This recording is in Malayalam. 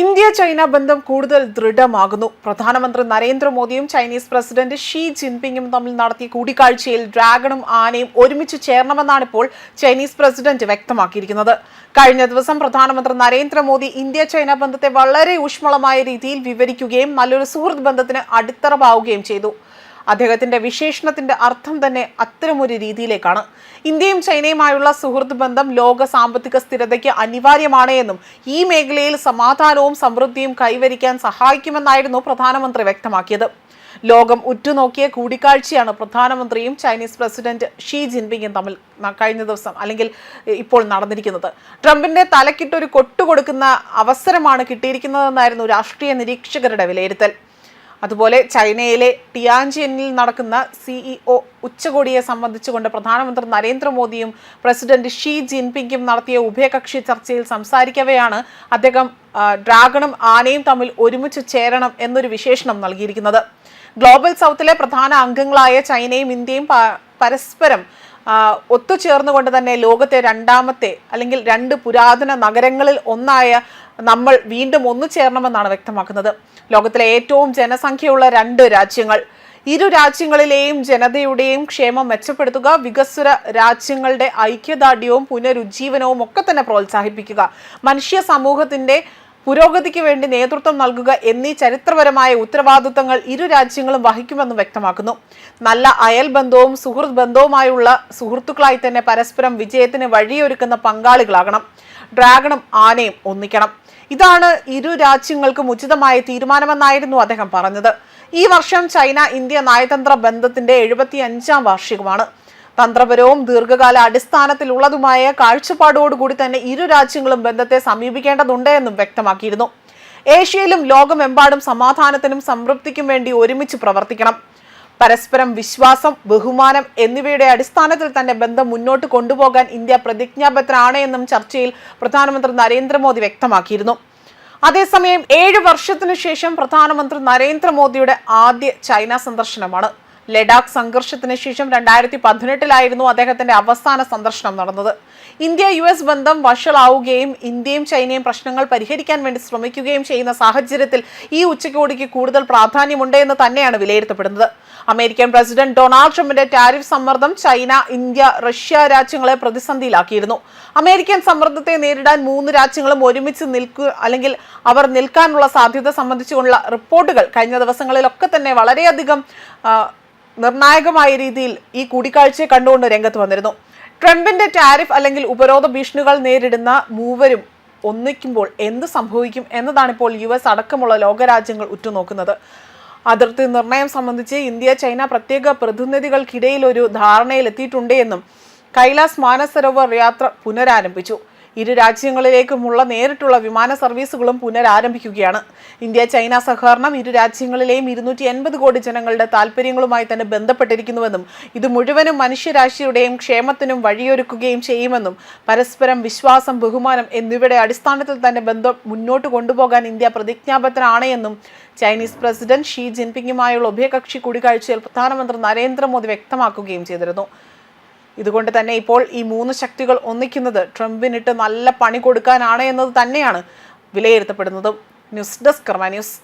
ഇന്ത്യ ചൈന ബന്ധം കൂടുതൽ ദൃഢമാകുന്നു. പ്രധാനമന്ത്രി നരേന്ദ്രമോദിയും ചൈനീസ് പ്രസിഡന്റ് ഷീ ജിൻപിങ്ങും തമ്മിൽ നടത്തിയ കൂടിക്കാഴ്ചയിൽ ഡ്രാഗണും ആനയും ഒരുമിച്ച് ചേരണമെന്നാണ് ഇപ്പോൾ ചൈനീസ് പ്രസിഡന്റ് വ്യക്തമാക്കിയിരിക്കുന്നത്. കഴിഞ്ഞ ദിവസം പ്രധാനമന്ത്രി നരേന്ദ്രമോദി ഇന്ത്യ ചൈന ബന്ധത്തെ വളരെ ഊഷ്മളമായ രീതിയിൽ വിവരിക്കുകയും നല്ലൊരു സുഹൃത്ത് ബന്ധത്തിന് അടിത്തറവാകുകയും ചെയ്തു. അദ്ദേഹത്തിന്റെ വിശേഷണത്തിന്റെ അർത്ഥം തന്നെ അത്തരമൊരു രീതിയിലേക്കാണ്. ഇന്ത്യയും ചൈനയുമായുള്ള സുഹൃത്ത് ബന്ധം ലോക സാമ്പത്തിക സ്ഥിരതയ്ക്ക് അനിവാര്യമാണ് എന്നും ഈ മേഖലയിൽ സമാധാനവും സമൃദ്ധിയും കൈവരിക്കാൻ സഹായിക്കുമെന്നായിരുന്നു പ്രധാനമന്ത്രി വ്യക്തമാക്കിയത്. ലോകം ഉറ്റുനോക്കിയ കൂടിക്കാഴ്ചയാണ് പ്രധാനമന്ത്രിയും ചൈനീസ് പ്രസിഡന്റ് ഷീ ജിൻപിങ്ങും തമ്മിൽ കഴിഞ്ഞ ദിവസം അല്ലെങ്കിൽ ഇപ്പോൾ നടന്നിരിക്കുന്നത്. ട്രംപിന്റെ തലക്കിട്ടൊരു കൊട്ടുകൊടുക്കുന്ന അവസരമാണ് കിട്ടിയിരിക്കുന്നതെന്നായിരുന്നു രാഷ്ട്രീയ നിരീക്ഷകരുടെ വിലയിരുത്തൽ. അതുപോലെ ചൈനയിലെ ടിയാൻജിയനിൽ നടക്കുന്ന സിഇഒ ഉച്ചകോടിയെ സംബന്ധിച്ചുകൊണ്ട് പ്രധാനമന്ത്രി നരേന്ദ്രമോദിയും പ്രസിഡന്റ് ഷീ ജിൻപിങ്ങും നടത്തിയ ഉഭയകക്ഷി ചർച്ചയിൽ സംസാരിക്കവെയാണ് അദ്ദേഹം ഡ്രാഗണും ആനയും തമ്മിൽ ഒരുമിച്ച് ചേരണം എന്നൊരു വിശേഷണം നൽകിയിരിക്കുന്നത്. ഗ്ലോബൽ സൗത്തിലെ പ്രധാന അംഗങ്ങളായ ചൈനയും ഇന്ത്യയും പരസ്പരം ഒത്തുചേർന്നുകൊണ്ട് തന്നെ ലോകത്തെ രണ്ടാമത്തെ അല്ലെങ്കിൽ രണ്ട് പുരാതന നഗരങ്ങളിൽ ഒന്നായ നമ്മൾ വീണ്ടും ഒന്നു ചേരണമെന്നാണ് വ്യക്തമാക്കുന്നത്. ലോകത്തിലെ ഏറ്റവും ജനസംഖ്യയുള്ള രണ്ട് രാജ്യങ്ങൾ. ഇരു രാജ്യങ്ങളിലെയും ജനതയുടെയും ക്ഷേമം മെച്ചപ്പെടുത്തുക വികസ്വര രാജ്യങ്ങളുടെ ഐക്യദാർഢ്യവും പുനരുജ്ജീവനവും ഒക്കെ തന്നെ പ്രോത്സാഹിപ്പിക്കുക. മനുഷ്യ സമൂഹത്തിന്റെ പുരോഗതിക്ക് വേണ്ടി നേതൃത്വം നൽകുക എന്നീ ചരിത്രപരമായ ഉത്തരവാദിത്തങ്ങൾ ഇരു രാജ്യങ്ങളും വഹിക്കുമെന്നും വ്യക്തമാക്കുന്നു. നല്ല അയൽ ബന്ധവും സുഹൃത്ത് ബന്ധവുമായുള്ള സുഹൃത്തുക്കളായി തന്നെ പരസ്പരം വിജയത്തിന് വഴിയൊരുക്കുന്ന പങ്കാളികളാകണം. ഡ്രാഗണും ആനയും ഒന്നിക്കണം. ഇതാണ് ഇരു രാജ്യങ്ങൾക്കും ഉചിതമായ തീരുമാനമെന്നായിരുന്നു അദ്ദേഹം പറഞ്ഞത്. ഈ വർഷം ചൈന ഇന്ത്യ നയതന്ത്ര ബന്ധത്തിന്റെ എഴുപത്തി അഞ്ചാം വാർഷികമാണ്. തന്ത്രപരവും ദീർഘകാല അടിസ്ഥാനത്തിലുള്ളതുമായ കാഴ്ചപ്പാടോടുകൂടി തന്നെ ഇരു രാജ്യങ്ങളും ബന്ധത്തെ സമീപിക്കേണ്ടതുണ്ട് എന്നും വ്യക്തമാക്കിയിരുന്നു. ഏഷ്യയിലും ലോകമെമ്പാടും സമാധാനത്തിനും സംതൃപ്തിക്കും വേണ്ടി ഒരുമിച്ച് പ്രവർത്തിക്കണം. പരസ്പരം വിശ്വാസം ബഹുമാനം എന്നിവയുടെ അടിസ്ഥാനത്തിൽ തന്നെ ബന്ധം മുന്നോട്ട് കൊണ്ടുപോകാൻ ഇന്ത്യ പ്രതിജ്ഞാബദ്ധരാണ് എന്നും ചർച്ചയിൽ പ്രധാനമന്ത്രി നരേന്ദ്രമോദി വ്യക്തമാക്കിയിരുന്നു. അതേസമയം ഏഴ് വർഷത്തിനു ശേഷം പ്രധാനമന്ത്രി നരേന്ദ്രമോദിയുടെ ആദ്യ ചൈന സന്ദർശനമാണ്. ലഡാക്ക് സംഘർഷത്തിന് ശേഷം രണ്ടായിരത്തി പതിനെട്ടിലായിരുന്നു അദ്ദേഹത്തിന്റെ അവസാന സന്ദർശനം നടന്നത്. ഇന്ത്യ യു എസ് ബന്ധം വഷളാവുകയും ഇന്ത്യയും ചൈനയും പ്രശ്നങ്ങൾ പരിഹരിക്കാൻ വേണ്ടി ശ്രമിക്കുകയും ചെയ്യുന്ന സാഹചര്യത്തിൽ ഈ ഉച്ചകോടിക്ക് കൂടുതൽ പ്രാധാന്യമുണ്ട് എന്ന് തന്നെയാണ് വിലയിരുത്തപ്പെടുന്നത്. അമേരിക്കൻ പ്രസിഡന്റ് ഡൊണാൾഡ് ട്രംപിന്റെ ടാരിഫ് സമ്മർദ്ദം ചൈന ഇന്ത്യ റഷ്യ രാജ്യങ്ങളെ പ്രതിസന്ധിയിലാക്കിയിരുന്നു. അമേരിക്കൻ സമ്മർദ്ദത്തെ നേരിടാൻ മൂന്ന് രാജ്യങ്ങളും ഒരുമിച്ച് നിൽക്കുക അല്ലെങ്കിൽ അവർ നിൽക്കാനുള്ള സാധ്യത സംബന്ധിച്ചുള്ള റിപ്പോർട്ടുകൾ കഴിഞ്ഞ ദിവസങ്ങളിലൊക്കെ തന്നെ വളരെയധികം നിർണായകമായ രീതിയിൽ ഈ കൂടിക്കാഴ്ചയെ കണ്ടുകൊണ്ട് രംഗത്ത് വന്നിരുന്നു. ട്രംപിന്റെ ടാരിഫ് അല്ലെങ്കിൽ ഉപരോധ ഭീഷണികൾ നേരിടുന്ന മൂവരും ഒന്നിക്കുമ്പോൾ എന്ത് സംഭവിക്കും എന്നതാണ് ഇപ്പോൾ യു എസ് അടക്കമുള്ള ലോകരാജ്യങ്ങൾ ഉറ്റുനോക്കുന്നത്. അതിർത്തി നിർണയം സംബന്ധിച്ച് ഇന്ത്യ ചൈന പ്രത്യേക പ്രതിനിധികൾക്കിടയിൽ ഒരു ധാരണയിലെത്തിയിട്ടുണ്ട് എന്നും കൈലാസ് മാനസരോവർ യാത്ര പുനരാരംഭിച്ചു. ഇരു രാജ്യങ്ങളിലേക്കുമുള്ള നേരിട്ടുള്ള വിമാന സർവീസുകളും പുനരാരംഭിക്കുകയാണ്. ഇന്ത്യ ചൈന സഹകരണം ഇരു രാജ്യങ്ങളിലെയും ഇരുന്നൂറ്റി എൺപത് കോടി ജനങ്ങളുടെ താല്പര്യങ്ങളുമായി തന്നെ ബന്ധപ്പെട്ടിരിക്കുന്നുവെന്നും ഇത് മുഴുവനും മനുഷ്യരാശിയുടെയും ക്ഷേമത്തിനും വഴിയൊരുക്കുകയും ചെയ്യുമെന്നും പരസ്പരം വിശ്വാസം ബഹുമാനം എന്നിവയുടെ അടിസ്ഥാനത്തിൽ തന്നെ ബന്ധം മുന്നോട്ട് കൊണ്ടുപോകാൻ ഇന്ത്യ പ്രതിജ്ഞാബദ്ധനാണ് എന്നും ചൈനീസ് പ്രസിഡന്റ് ഷീ ജിൻപിങ്ങുമായുള്ള ഉഭയകക്ഷി കൂടിക്കാഴ്ചയിൽ പ്രധാനമന്ത്രി നരേന്ദ്രമോദി വ്യക്തമാക്കുകയും ചെയ്തിരുന്നു. ഇതുകൊണ്ട് തന്നെ ഇപ്പോൾ ഈ മൂന്ന് ശക്തികൾ ഒന്നിക്കുന്നത് ട്രംപിനിട്ട് നല്ല പണി കൊടുക്കാനാണ് എന്നത് തന്നെയാണ് വിലയിരുത്തപ്പെടുന്നതും. News desk Karma news.